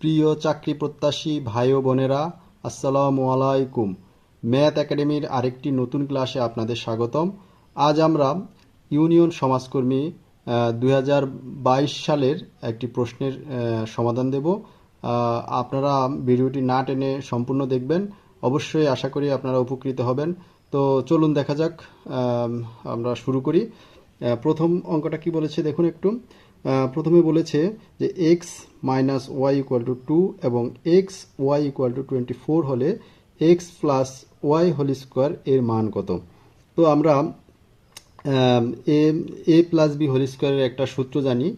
প্রিয় চাকরি প্রত্যাশী ভাই ও বোনেরা, আসসালামু আলাইকুম। ম্যাথ একাডেমির আরেকটি নতুন ক্লাসে আপনাদের স্বাগতম। আজ আমরা ইউনিয়ন সমাজকর্মী দু হাজার বাইশ সালের একটি প্রশ্নের সমাধান দেব। আপনারা ভিডিওটি না টেনে সম্পূর্ণ দেখবেন। অবশ্যই আশা করি আপনারা উপকৃত হবেন। তো চলুন দেখা যাক আমরা শুরু করি। প্রথম অঙ্কটা কি বলেছে দেখুন একটু। প্রথমে বলেছে যে X minus Y equal to two এবং X Y equal to twenty four হলে X plus Y whole square এর মান কত? তো আমরা A A plus B whole স্কোয়ারের একটা সূত্র জানি।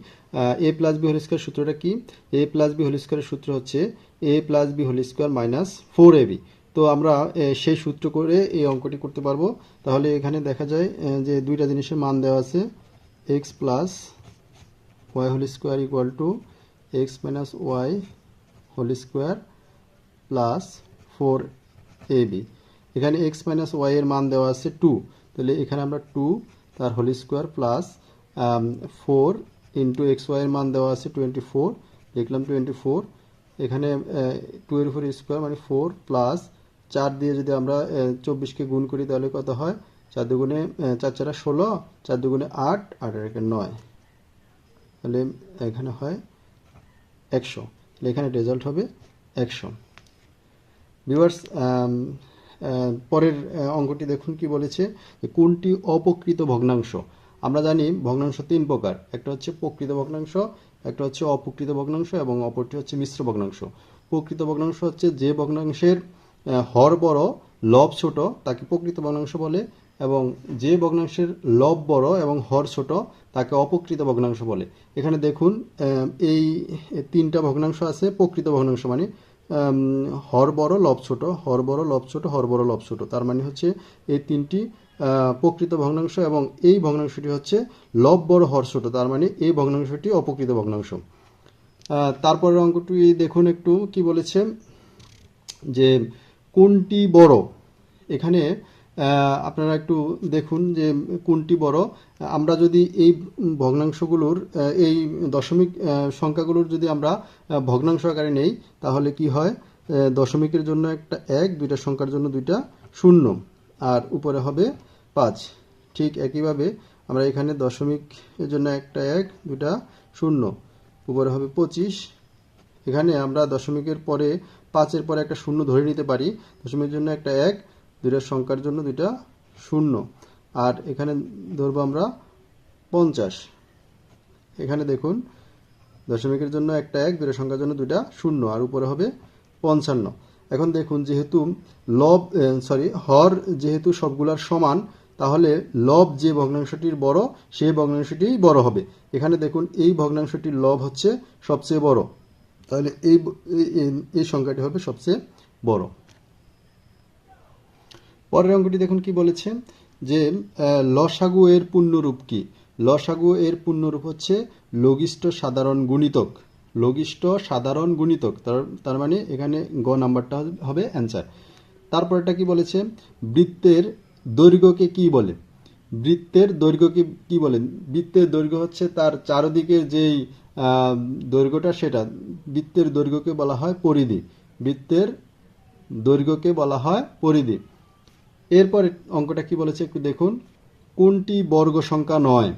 A plus B whole square সূত্রটা কি? এ প্লাস বি হোল স্কোয়ারের সূত্র হচ্ছে A plus B whole square minus four A B তো আমরা সেই সূত্র করে এই অঙ্কটি করতে পারব। তাহলে এখানে দেখা যায় যে দুইটা জিনিসের মান দেওয়া আছে X plus Y whole square equal to X minus Y whole square plus four A B এখানে এক্স মাইনাস ওয়াই এর মান দেওয়া আছে টু তাহলে এখানে আমরা টু তার whole square plus four into X Y এর মান দেওয়া আছে টোয়েন্টি ফোর লিখলাম টোয়েন্টি ফোর এখানে টু এর উপর স্কোয়ার মানে ফোর প্লাস চার দিয়ে যদি আমরা চব্বিশকে গুণ করি তাহলে কত হয়? চার দুগুণে আহ, চার চারা ষোলো চার দুগুণে আট আট একে নয়। তাহলে এখানে হয় একশো। তাহলে এখানে রেজাল্ট হবে একশো। ভিউয়ার্স পরের অঙ্কটি দেখুন কি বলেছে কোনটি অপকৃত ভগ্নাংশ? আমরা জানি ভগ্নাংশ তিন প্রকার। একটা হচ্ছে প্রকৃত ভগ্নাংশ, একটা হচ্ছে অপকৃত ভগ্নাংশ এবং অপরটি হচ্ছে মিশ্র ভগ্নাংশ। প্রকৃত ভগ্নাংশ হচ্ছে যে ভগ্নাংশের হর বড়, লব ছোট, তাকে প্রকৃত ভগ্নাংশ বলে। এবং যে ভগ্নাংশের লব বড় এবং হর ছোট, তাকে অপকৃত ভগ্নাংশ বলে। এখানে দেখুন এই তিনটা ভগ্নাংশ আছে, প্রকৃত ভগ্নাংশ মানে হর বড়, লব ছোট, হর বড়, লব ছোট, হর বড়, লব ছোট। তার মানে হচ্ছে এই তিনটি প্রকৃত ভগ্নাংশ এবং এই ভগ্নাংশটি হচ্ছে লব বড়, হর ছোট। তার মানে এই ভগ্নাংশটি অপকৃত ভগ্নাংশ। তারপরের অঙ্কটি দেখুন একটু, কি বলেছে যে কোনটি বড়? এখানে আপনারা একটু দেখুন যে কোনটি বড়। আমরা যদি এই ভগ্নাংশগুলোর এই দশমিক সংখ্যাগুলোর যদি আমরা ভগ্নাংশ আকারে নেই, তাহলে কি হয়? দশমিকের জন্য একটা এক, দুইটা সংখ্যার জন্য দুইটা শূন্য, আর উপরে হবে পাঁচ। ঠিক একইভাবে আমরা এখানে দশমিকের জন্য একটা এক, দুইটা শূন্য, উপরে হবে পঁচিশ। এখানে আমরা দশমিকের পরে পাঁচের পরে একটা শূন্য ধরে নিতে পারি, দশমিকের জন্য একটা এক দুইটা সংখ্যার জন্য দুইটা শূন্য। আর এখানে ধরবো আমরা পঞ্চাশ। এখানে দেখুন, দশমিকের জন্য একটা এক দুটা সংখ্যার জন্য দুইটা শূন্য, আর উপরে হবে পঞ্চান্ন। এখন দেখুন, যেহেতু লব সরি হর যেহেতু সবগুলার সমান, তাহলে লব যে ভগ্নাংশটির বড় সেই ভগ্নাংশটিই বড় হবে। এখানে দেখুন, এই ভগ্নাংশটির লব হচ্ছে সবচেয়ে বড়। তাহলে এই- এই সংখ্যাটি হবে সবচেয়ে বড়। পরের অঙ্কটি দেখুন কি বলেছে, যে লসাগু এর পূর্ণরূপ কি? লসাগু এর পূর্ণরূপ হচ্ছে লঘিষ্ঠ সাধারণ গুণিতক। লঘিষ্ঠ সাধারণ গুণিতক, তার তার মানে এখানে গ নাম্বারটা হবে অ্যান্সার। তারপরটা কি বলেছে? বৃত্তের দৈর্ঘ্যকে কি বলে? বৃত্তের দৈর্ঘ্যকে কি বলেন বৃত্তের দৈর্ঘ্য হচ্ছে তার চারদিকের যেই দৈর্ঘ্যটা সেটা, বৃত্তের দৈর্ঘ্যকে বলা হয় পরিধি। বৃত্তের দৈর্ঘ্যকে বলা হয় পরিধি। এরপর অঙ্কটা কি বলেছে একটু দেখুন। কোনটি বর্গ সংখ্যা নয়?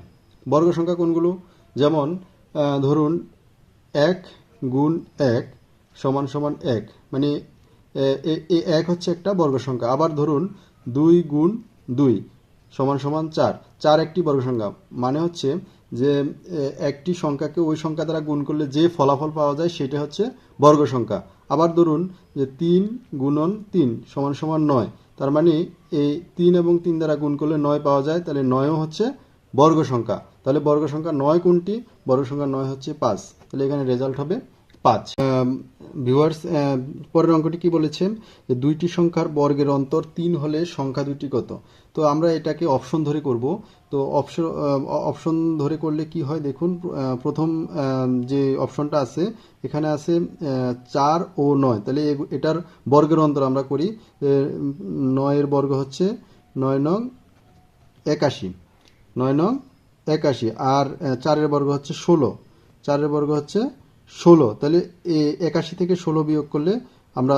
বর্গ সংখ্যা কোনগুলো? যেমন ধরুন, এক গুণ এক সমান সমান এক। মানে এক হচ্ছে একটা বর্গ সংখ্যা। আবার ধরুন, দুই গুণ দুই সমান সমান চার। চার একটি বর্গ সংখ্যা। মানে হচ্ছে যে একটি সংখ্যাকে ওই সংখ্যা দ্বারা গুণ করলে যে ফলাফল পাওয়া যায় সেটা হচ্ছে বর্গ সংখ্যা। আবার ধরুন যে, তিন গুণন তিন সমান সমান নয়। তার মানে এই তিন এবং তিন দ্বারা গুণ করলে নয় পাওয়া যায়, তাহলে নয়ও হচ্ছে বর্গ সংখ্যা। তাহলে বর্গ সংখ্যা নয় কোনটি? বর্গ সংখ্যা নয় হচ্ছে পাঁচ। তাহলে এখানে রেজাল্ট হবে পাঁচ। ভিউয়ার্স পরের অঙ্কটি কি বলেছেন? যে দুইটি সংখ্যার বর্গের অন্তর তিন হলে সংখ্যা দুটি কত? তো আমরা এটাকে অপশন ধরে করব। তো অপশন অপশন ধরে করলে কি হয়? দেখুন প্রথম যে অপশনটা আছে, এখানে আছে চার ও নয়। তাহলে এটার বর্গের অন্তর আমরা করি নয়ের বর্গ হচ্ছে নয় নং একাশি। নয় নং একাশি। আর চারের বর্গ হচ্ছে ষোলো। চারের বর্গ হচ্ছে ষোলো, তাহলে একাশি থেকে ষোলো বিয়োগ করলে আমরা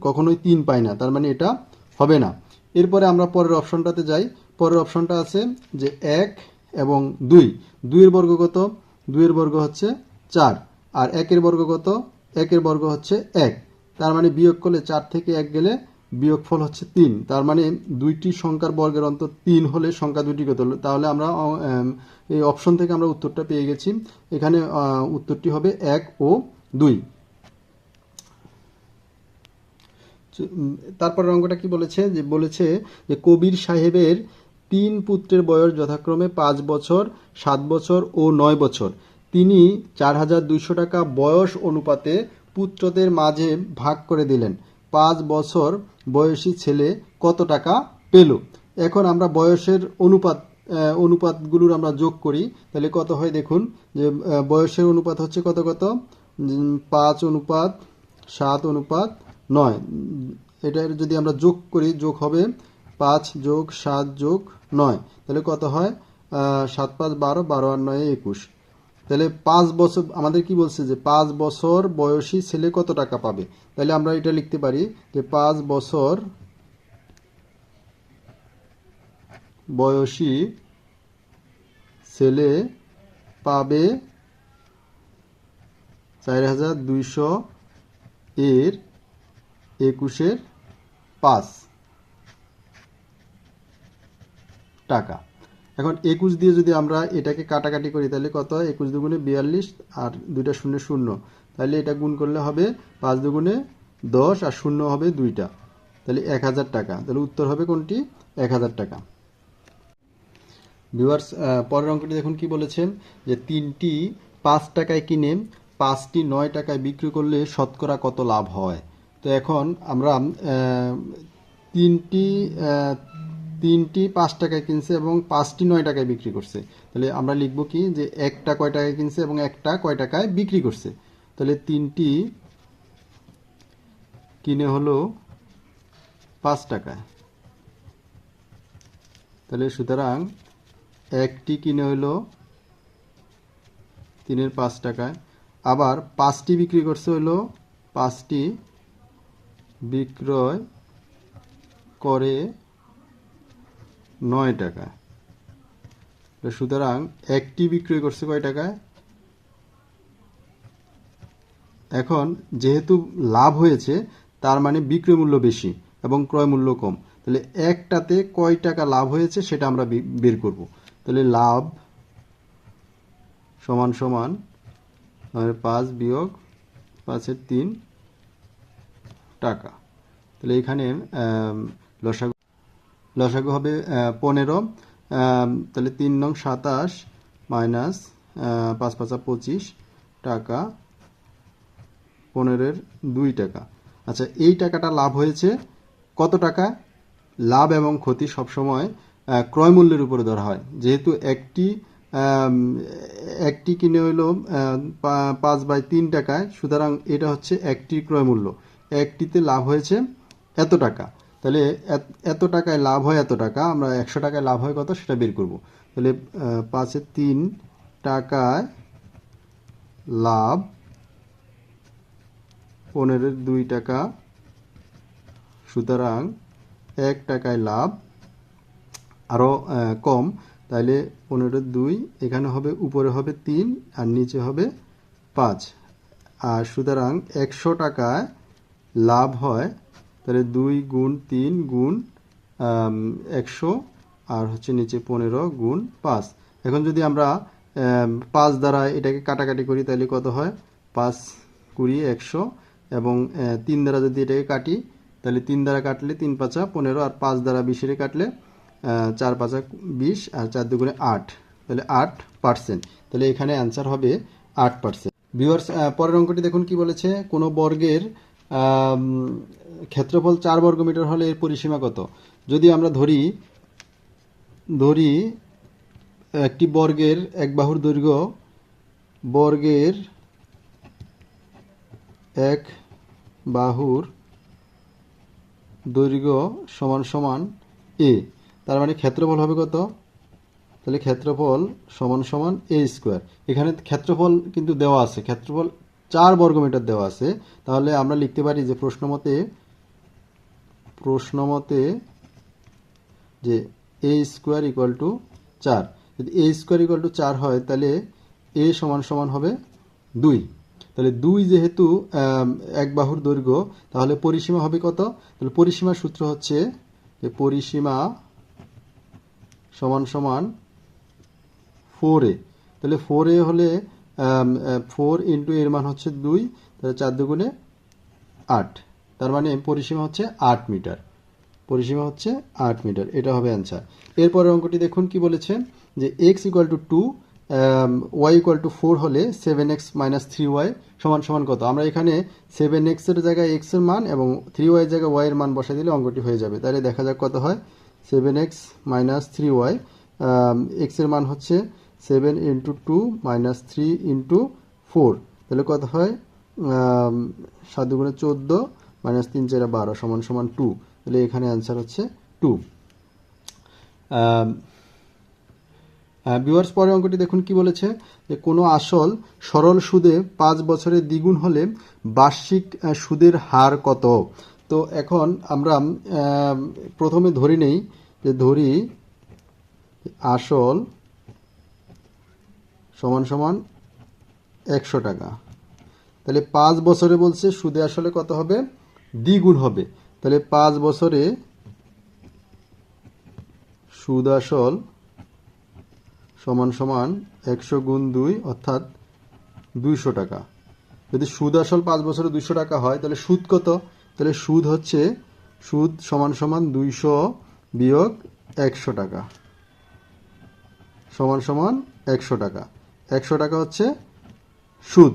কখনোই তিন পাই না, তার মানে এটা হবে না। এরপরে আমরা পরের অপশনটাতে যাই। পরের অপশনটা আছে যে এক এবং দুই। দুইয়ের বর্গ কত? দুইয়ের বর্গ হচ্ছে চার। আর একের বর্গ কত? একের বর্গ হচ্ছে এক। তার মানে বিয়োগ করলে চার থেকে এক গেলে বিয়োগফল হচ্ছে তিন। তার মানে দুইটি সংখ্যার বর্গের অন্তর তিন হলে সংখ্যা দুটি কত হলো তাহলে আমরা এই অপশন থেকে আমরা উত্তরটা পেয়ে গেছি। এখানে উত্তরটি হবে এক ও দুই। উম, তারপরের অঙ্কটা কি বলেছে? যে বলেছে যে কবির সাহেবের তিন পুত্রের বয়স যথাক্রমে পাঁচ বছর সাত বছর ও নয় বছর। তিনি চার হাজার দুইশো টাকা বয়স অনুপাতে পুত্রদের মাঝে ভাগ করে দিলেন। পাঁচ বছর বয়সী ছেলে কত টাকা পেল? এখন আমরা বয়সের অনুপাত অনুপাতগুলোর আমরা যোগ করি। তাহলে কত হয় দেখুন, যে বয়সের অনুপাত হচ্ছে কত কত? পাঁচ অনুপাত, সাত অনুপাত, নয়। এটার যদি আমরা যোগ করি, যোগ হবে পাঁচ যোগ সাত যোগ নয়। তাহলে কত হয়? সাত পাঁচ বারো বারো আর নয় একুশ। তাহলে পাঁচ বছর, আমাদের কি বলছে যে পাঁচ বছর বয়সী ছেলে কত টাকা পাবে? তাহলে আমরা এটা লিখতে পারি যে পাঁচ বছর বয়সী ছেলে পাবে চার হাজার দুইশো এর একুশের পাঁচ টাকা। এখন একুশ দিয়ে যদি আমরা এটাকে কাটাকাটি করি, তাহলে কত? হয় একুশ দুগুণে বিয়াল্লিশ আর দুইটা শূন্য শূন্য। তাহলে এটা গুণ করলে হবে পাঁচ দুগুণে দশ আর শূন্য হবে দুইটা। তাহলে এক হাজার টাকা। তাহলে উত্তর হবে কোনটি? এক হাজার টাকা। ভিউয়ার্স পরের অঙ্কটি দেখুন কি বলেছেন যে তিনটি পাঁচ টাকায় কিনে, পাঁচটি নয় টাকায় বিক্রি করলে শতকরা কত লাভ হয়? তো এখন আমরা তিনটি তিনটি পাঁচ টাকায় কিনছে এবং পাঁচটি নয় টাকায় বিক্রি করছে। তাহলে আমরা লিখব কি যে একটা কয় টাকায় কিনছে এবং একটা কয় টাকায় বিক্রি করছে। তাহলে তিনটি কিনে হলো পাঁচ টাকায়। তাহলে সুতরাং একটি কিনে হলো তিনের পাঁচ টাকায়। আবার পাঁচটি বিক্রি করছে হলো পাঁচটি বিক্রয় করে নয় টাকা। সুতরাং একটি বিক্রয় করছে কয় টাকায় এখন যেহেতু লাভ হয়েছে তার মানে বিক্রয় মূল্য বেশি এবং ক্রয় মূল্য কম। তাহলে একটাতে কয় টাকা লাভ হয়েছে সেটা আমরা বের করব। তাহলে লাভ সমান সমান পাঁচ বিয়োগ পাঁচের তিন টাকা। তাহলে এখানে আম, লসাগু হবে পনেরো তাহলে তিন নং সাতাশ, মাইনাস পাঁচ পাঁচা পঁচিশ টাকা, পনেরোর দুই টাকা। আচ্ছা এই টাকাটা লাভ হয়েছে কত টাকা? লাভ এবং ক্ষতি সবসময় ক্রয় মূল্যের উপরে ধরা হয়। যেহেতু একটি একটি কিনে হইল পাঁচ বাই তিন টাকায়, সুতরাং এটা হচ্ছে একটি ক্রয় মূল্য। একটিতে লাভ হয়েছে এত টাকা। তাহলে এত- টাকায় লাভ হয় এত টাকা, আমরা একশো টাকায় লাভ হয় কত সেটা বের করব। তাহলে পাঁচে তিন টাকায় লাভ পনেরোর দুই টাকা, সুতরাং এক টাকায় লাভ আরও কম তাইলে পনেরো দুই এখানে হবে, উপরে হবে তিন আর নিচে হবে পাঁচ। আর সুতরাং একশো টাকায় লাভ হয় তাহলে দুই গুণ তিন গুণ একশো, আর হচ্ছে নিচে পনেরো গুণ পাঁচ। এখন যদি আমরা পাঁচ দ্বারা এটাকে কাটাকাটি করি, তাহলে কত হয়? পাঁচ কুড়ি একশো এবং তিন দ্বারা যদি এটাকে কাটি, তাহলে তিন দ্বারা কাটলে তিন পাঁচা পনেরো, আর পাঁচ দ্বারা বিশের কাটলে চার পাঁচা বিশ, আর চার দুগুণে আট। তাহলে আট পার্সেন্ট। তাহলে এখানে অ্যান্সার হবে আট পার্সেন্ট। ভিউয়ার্স পরের অঙ্কটি দেখুন কি বলেছে। কোনো বর্গের ক্ষেত্রফল চার বর্গ মিটার হলে এর পরিসীমা কত? যদি আমরা ধরি ধরি একটি বর্গের এক বাহুর দৈর্ঘ্য, বর্গের এক বাহুর দৈর্ঘ্য সমান সমান এ, তার মানে ক্ষেত্রফল হবে কত? তাহলে ক্ষেত্রফল সমান সমান এ স্কোয়ার। এখানে ক্ষেত্রফল কিন্তু দেওয়া আছে, ক্ষেত্রফল চার বর্গমিটার দেওয়া আছে। তাহলে আমরা লিখতে পারি যে প্রশ্ন মতে প্রশ্ন মতে যে এ স্কোয়ার ইকুয়াল টু চার। যদি এ স্কোয়ার ইকুয়াল টু চার হয়, তাহলে এ সমান সমান হবে দুই। তাহলে দুই যেহেতু এক বাহুর দৈর্ঘ্য, তাহলে পরিসীমা হবে কত? তাহলে পরিসীমার সূত্র হচ্ছে যে পরিসীমা সমান সমান ফোর এ তাহলে ফোর এ হলে ফোর ইন্টু এর মান হচ্ছে দুই, তাহলে চার দুগুণে আট। তার মানে পরিসীমা হচ্ছে আট মিটার। পরিসীমা হচ্ছে আট মিটার এটা হবে অ্যান্সার এরপরের অঙ্কটি দেখুন কি বলেছে যে X equal to two Y equal to four হলে seven X minus three Y সমান সমান কত? আমরা এখানে সেভেন এক্সের জায়গায় এক্সের মান এবং থ্রি ওয়াই জায়গায় ওয়াই এর মান বসা দিলে অঙ্কটি হয়ে যাবে। তাহলে দেখা যাক কত হয়? Seven X minus three Y এক্সের মান হচ্ছে seven into two minus three into four তাহলে কত হয়? আম, সাত দুগুণে চোদ্দ মাইনাস তিন চারে বারো সমান সমান টু তাহলে এখানে অ্যান্সার হচ্ছে টু ভিউয়ার্স পরের অঙ্কটি দেখুন কি বলেছে, যে কোনো আসল সরল সুদে পাঁচ বছরে দ্বিগুণ হলে বার্ষিক সুদের হার কত? তো এখন আমরা প্রথমে ধরি নেই, যে ধরি আসল সমান সমান একশো টাকা। তাহলে পাঁচ বছরে বলছে সুদে আসলে কত হবে? দ্বিগুণ হবে। তাহলে পাঁচ বছরে সুদ আসল সমান সমান একশো গুণ দুই, অর্থাৎ দুইশো টাকা। যদি সুদ আসল পাঁচ বছরে দুইশো টাকা হয়, তাহলে সুদ কত? তাহলে সুদ হচ্ছে, সুদ সমান সমান দুইশো বিয়োগ একশো টাকা। সমান সমান একশো টাকা। একশো টাকা হচ্ছে সুদ।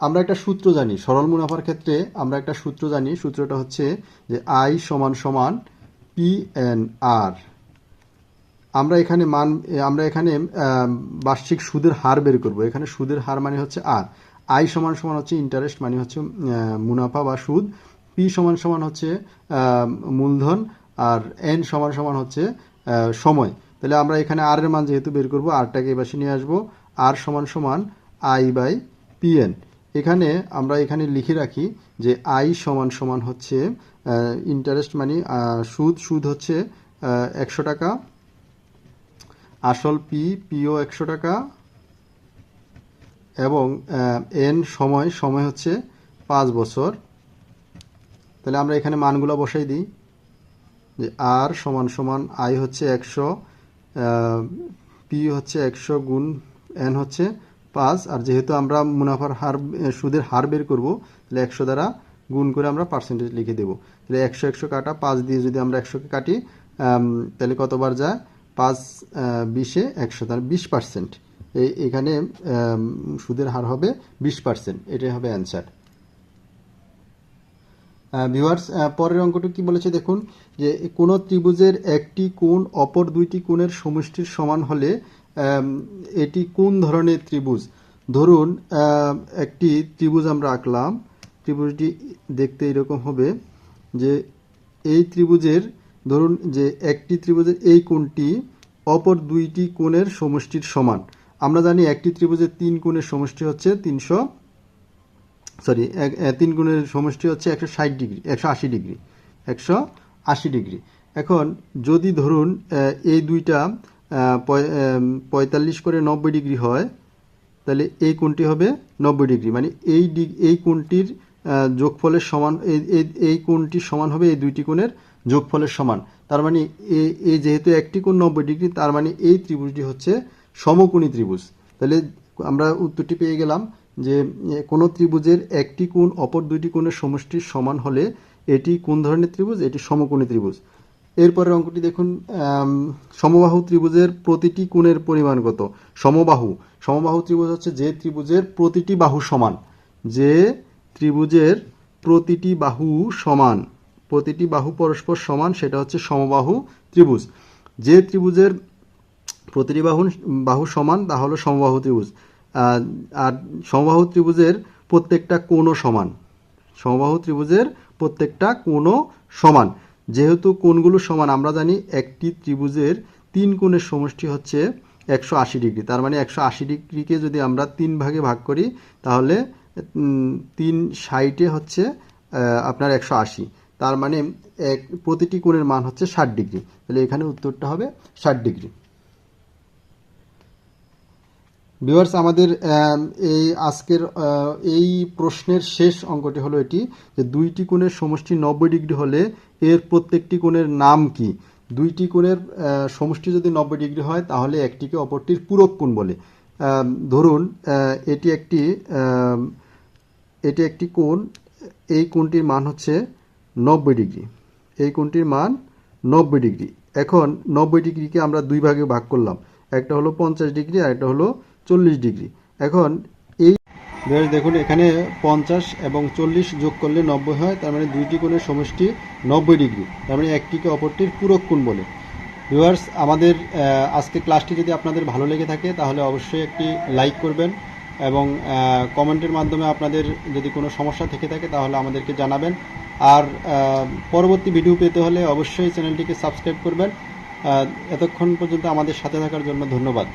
আমরা একটা সূত্র জানি, সরল মুনাফার ক্ষেত্রে আমরা একটা সূত্র জানি, সূত্রটা হচ্ছে যে আই সমান সমান পি এন আর আমরা এখানে মান, আমরা এখানে বার্ষিক সুদের হার বের করব। এখানে সুদের হার মানে হচ্ছে আর আই সমান সমান হচ্ছে ইন্টারেস্ট মানে হচ্ছে মুনাফা বা সুদ। পি সমান সমান হচ্ছে মূলধন আর এন সমান সমান হচ্ছে সময়। তাহলে আমরা এখানে আর এর মান যেহেতু বের করব আরটাকে এবার নিয়ে আসব। আর সমান সমান আই বাই পিএন এখানে আমরা এখানে লিখে রাখি যে আই সমান সমান হচ্ছে ইন্টারেস্ট মানে সুদ সুদ হচ্ছে একশো টাকা। আসল পি পিও একশো টাকা। এবং এন সময় সময় হচ্ছে পাঁচ বছর। তাহলে আমরা এখানে মানগুলো বসাই দিই। যে আর সমান সমান আই হচ্ছে একশো পি হচ্ছে একশো গুণ এন হচ্ছে পাঁচ, আর যেহেতু আমরা মুনাফার হার সুদের হার বের করব, তাহলে একশো দ্বারা গুণ করে আমরা পার্সেন্টেজ লিখে দেবো। তাহলে একশো একশো কাটা, পাঁচ দিয়ে যদি আমরা একশোকে কাটি তাহলে কতবার যায়? পাঁচ বিশে একশো তার বিশ পার্সেন্ট এই, এখানে সুদের হার হবে বিশ পার্সেন্ট এটাই হবে অ্যান্সার ভিউয়ার্স পরের অঙ্কটি কি বলেছে দেখুন, যে কোনো ত্রিভুজের একটি কোণ অপর দুইটি কোণের সমষ্টির সমান হলে এটি কোন ধরনের ত্রিভুজ? ধরুন একটি ত্রিভুজ আমরা আঁকলাম। ত্রিভুজটি দেখতে এরকম হবে যে এই ত্রিভুজের, ধরুন যে একটি ত্রিভুজের এই কোণটি অপর দুইটি কোণের সমষ্টির সমান। আমরা জানি একটি ত্রিভুজের তিন কোণের সমষ্টি হচ্ছে তিনশো, সরি তিন কোণের সমষ্টি হচ্ছে একশো ষাট ডিগ্রি, একশো আশি ডিগ্রি, একশো আশি ডিগ্রি। এখন যদি ধরুন এই দুইটা পঁয়তাল্লিশ করে নব্বই ডিগ্রি হয়, তাহলে এই কোণটি হবে নব্বই ডিগ্রি। মানে এই এই কোণটির যোগফলের সমান, এই, এই- কোণটির সমান হবে এই দুইটি কোণের যোগফলের সমান। তার মানে এই যেহেতু একটি কোণ নব্বই ডিগ্রি, তার মানে এই ত্রিভুজটি হচ্ছে সমকোণী ত্রিভুজ। তাহলে আমরা উত্তরটি পেয়ে গেলাম যে কোনো ত্রিভুজের একটি কোণ অপর দুইটি কোণের সমষ্টির সমান হলে এটি কোন ধরনের ত্রিভুজ? এটি সমকোণী ত্রিভুজ। এরপরের অঙ্কটি দেখুন সমবাহু ত্রিভুজের প্রতিটি কোণের পরিমাণ কত? সমবাহু। সমবাহু ত্রিভুজ হচ্ছে যে ত্রিভুজের প্রতিটি বাহু সমান। যে ত্রিভুজের প্রতিটি বাহু সমান, প্রতিটি বাহু পরস্পর সমান, সেটা হচ্ছে সমবাহু ত্রিভুজ। যে ত্রিভুজের প্রতিটি বাহু বাহু সমান, তা হলো সমবাহু ত্রিভুজ। আর সমবাহু ত্রিভুজের প্রত্যেকটা কোণও সমান। সমবাহু ত্রিভুজের প্রত্যেকটা কোণও সমান। যেহেতু কোণগুলো সমান, আমরা জানি একটি ত্রিভুজের তিন কোণের সমষ্টি হচ্ছে একশো আশি ডিগ্রি। তার মানে একশো আশি ডিগ্রিকে যদি আমরা তিন ভাগে ভাগ করি, তাহলে তিন সাইটে হচ্ছে আপনার একশো আশি। তার মানে এক, প্রতিটি কোণের মান হচ্ছে ষাট ডিগ্রি। তাহলে এখানে উত্তরটা হবে ষাট ডিগ্রি। ভিউয়ার্স আমাদের এই আজকের এই প্রশ্নের শেষ অঙ্কটি হলো এটি, যে দুইটি কোণের সমষ্টি নব্বই ডিগ্রি হলে এর প্রত্যেকটি কোণের নাম কি? দুইটি কোণের সমষ্টি যদি নব্বই ডিগ্রি হয়, তাহলে একটিকে অপরটির পূরক কোণ বলে। ধরুন এটি একটি এটি একটি কোণ, এই কোণটির মান হচ্ছে নব্বই ডিগ্রি। এই কোণটির মান নব্বই ডিগ্রি। এখন নব্বই ডিগ্রিকে আমরা দুই ভাগে ভাগ করলাম। একটা হলো পঞ্চাশ ডিগ্রি আর একটা হলো চল্লিশ ডিগ্রি। এখন এই দেখুন এখানে পঞ্চাশ এবং চল্লিশ যোগ করলে নব্বই হয় তার মানে দুইটি কোণের সমষ্টি নব্বই ডিগ্রি তার মানে একটিকে অপরটির পূরক কোণ বলে। ভিউয়ার্স আমাদের আহ, আজকের ক্লাসটি যদি আপনাদের ভালো লেগে থাকে তাহলে অবশ্যই একটি লাইক করবেন এবং কমেন্টের মাধ্যমে আপনাদের যদি কোনো সমস্যা থেকে থাকে তাহলে আমাদেরকে জানাবেন। আর পরবর্তী ভিডিও পেতে হলে অবশ্যই চ্যানেলটিকে সাবস্ক্রাইব করবেন। এতক্ষণ পর্যন্ত আমাদের সাথে থাকার জন্য ধন্যবাদ।